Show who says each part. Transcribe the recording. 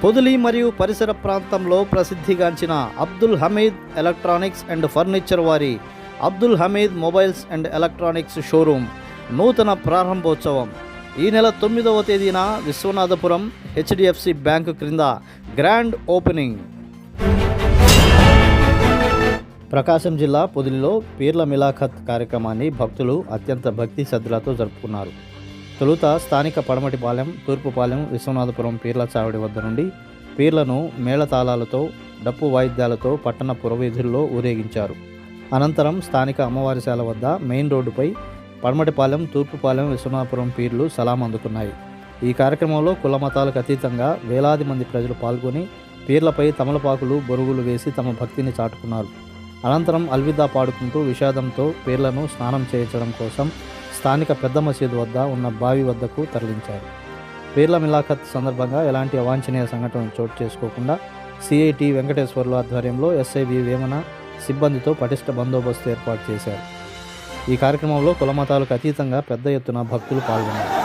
Speaker 1: పొదిలి మరియు పరిసర ప్రాంతంలో ప్రసిద్ధిగాంచిన Abdul Hameed electronics and furniture వారి Abdul Hameed mobiles and electronics showroom నూతన ప్రారంభోత్సవం. ఈ నెల తొమ్మిదవ తేదీన విశ్వనాథపురం హెచ్డిఎఫ్సి బ్యాంకు క్రింద గ్రాండ్ ఓపెనింగ్. ప్రకాశం జిల్లా పొదిలిలో పీర్ల మిలాఖత్ కార్యక్రమాన్ని భక్తులు అత్యంత భక్తి శ్రద్ధలతో జరుపుకున్నారు. తొలుత స్థానిక పడమటిపాలెం తూర్పుపాలెం విశ్వనాథపురం పీర్ల చావడి వద్ద నుండి పీర్లను మేళతాళాలతో డప్పు వాయిద్యాలతో పట్టణ పురవీధుల్లో ఊరేగించారు. అనంతరం స్థానిక అమ్మవారిశాల వద్ద మెయిన్ రోడ్డుపై పడమటిపాలెం తూర్పుపాలెం విశ్వనాథపురం పీర్లు సలాం అందుకున్నాయి. ఈ కార్యక్రమంలో కుల మతాలకు అతీతంగా వేలాది మంది ప్రజలు పాల్గొని పీర్లపై తమలపాకులు బొరుగులు వేసి తమ భక్తిని చాటుకున్నారు. అనంతరం అల్విదా పాడుకుంటూ విషాదంతో పీర్లను స్నానం చేయించడం కోసం స్థానిక పెద్ద మసీదు వద్ద ఉన్న బావి వద్దకు తరలించారు. పీర్ల మిలాఖత్ సందర్భంగా ఎలాంటి అవాంఛనీయ సంఘటనలు చోటు చేసుకోకుండా సిఐటి వెంకటేశ్వర్లు ఆధ్వర్యంలో ఎస్ఐబి వేమన సిబ్బందితో పటిష్ట బందోబస్తు ఏర్పాటు చేశారు. ఈ కార్యక్రమంలో కులమతాలకు అతీతంగా పెద్ద ఎత్తున భక్తులు పాల్గొన్నారు.